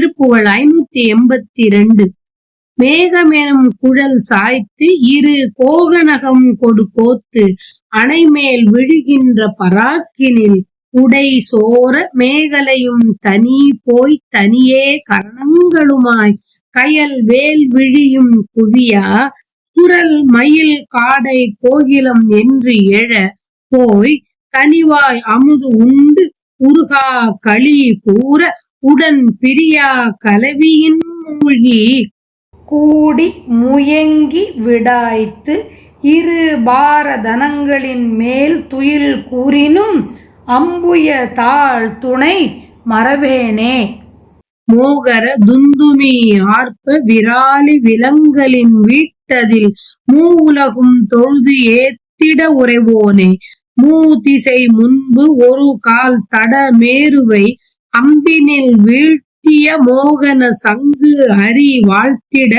திருப்புகழ் ஐநூத்தி எண்பத்தி ரெண்டு மேகமெனும் குழல் சாய்த்து இரு கோகனகம் கொடு கோத்து அணைமேல் விழுகின்ற பராக்கினில் உடை சோர மேகலையும் தனி போய் தனியே கரணங்களுமாய் கயல் வேல் விழியும் குவியா குரல் மயில் காடை கோகிலம் என்று எழ போய் கனிவாய் அமுது உண்டு உருகா களி கூற உடன் பிரியா கலவியின் மூழ்கி கூடி முயங்கி விடாய்த்து இரு பாரதனங்களின் மேல் துயில் கூறினும் அம்புய தாழ் துணை மறவேனே. மோகர துந்துமி ஆர்ப்ப விராலி விலங்கலின் வீட்டதில் மூவுலகும் தொழுது ஏத்திட உறைவோனே. மூதிசை முன்பு ஒரு கால் தட மேருவை அம்பினில் வீழ்த்திய மோகன சங்கு அரி வாழ்த்திட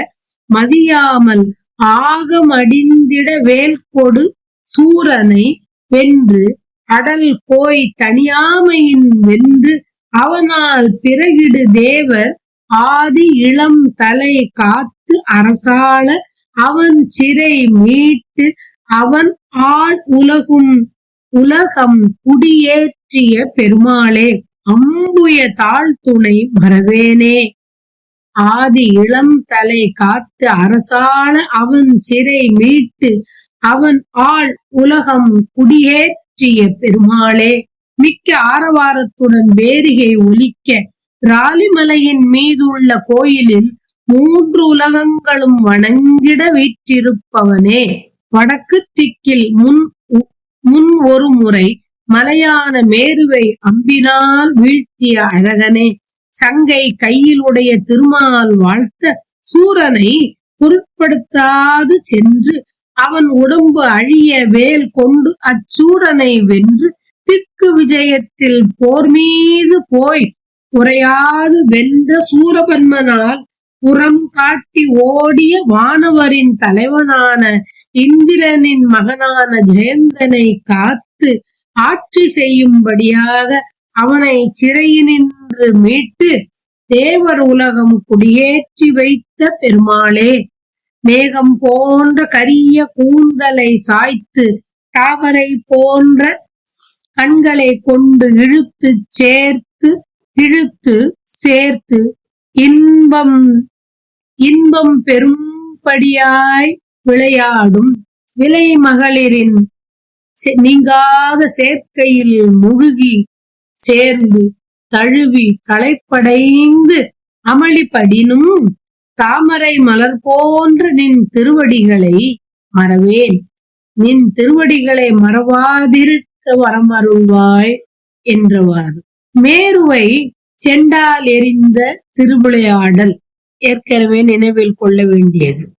மதியாமல் ஆகமடிந்திட வேல்கொடு சூரனை வென்று அடல் போய் தனியாமையின் வென்று அவனால் பிறகிடு தேவர் ஆதி இளம் தலை காத்து அரசாள அவன் சிறை மீட்டு அவன் ஆள் உலகும் உலகம் குடியேற்றிய பெருமாளே. அம்புய தாழ்த்துணை மறவேனே. ஆதி இளம் தலை காத்து அரசாள அவன் சிறை மீட்டு அவன் ஆள் உலகம் குடியேற்றிய பெருமாளே. மிக்க ஆரவாரத்துடன் வேரிகை ஒலிக்க ராலிமலையின் மீதுள்ள கோயிலில் மூன்று உலகங்களும் வணங்கிட வீற்றிருப்பவனே. வடக்கு திக்கில் முன் முன் ஒரு முறை மலையான மேருவை அம்பினால் வீழ்த்திய அழகனே சங்கை கையில் உடைய திருமால் வாழ்த்த சூரனை பொருட்படுத்தாது சென்று அவன் உடம்பு அழிய வேல் கொண்டு அச்சூரனை வென்று திக்கு விஜயத்தில் போர் மீது போய் உரையாது வென்ற சூரபன்மனால் புறம் காட்டி ஓடிய வானவரின் தலைவனான இந்திரனின் மகனான ஜெயந்தனை காத்து ஆட்சி செய்யும்படியாக அவனை சிறையினின்று மீட்டு தேவர் உலகம் குடியேற்றி வைத்த பெருமாளே. மேகம் போன்ற கரிய கூந்தலை சாய்த்து தாவரை போன்ற கண்களை கொண்டு இழுத்து சேர்த்து இழுத்து சேர்த்து இன்பம் இன்பம் பெரும்படியாய் விளையாடும் விலை மகளிரின் நீங்காத சேர்க்கையில் முழுகி சேர்ந்து தழுவி களைப்படைந்து அமளிப்படினும் தாமரை மலர் போன்ற நின் திருவடிகளை மறவேன். நின் திருவடிகளை மறவாதிருக்க வரமருள்வாய் என்றவாறு. மேருவை செண்டால் எறிந்த திருவிளையாடல் ஏற்கனவே நினைவில் கொள்ள வேண்டியது.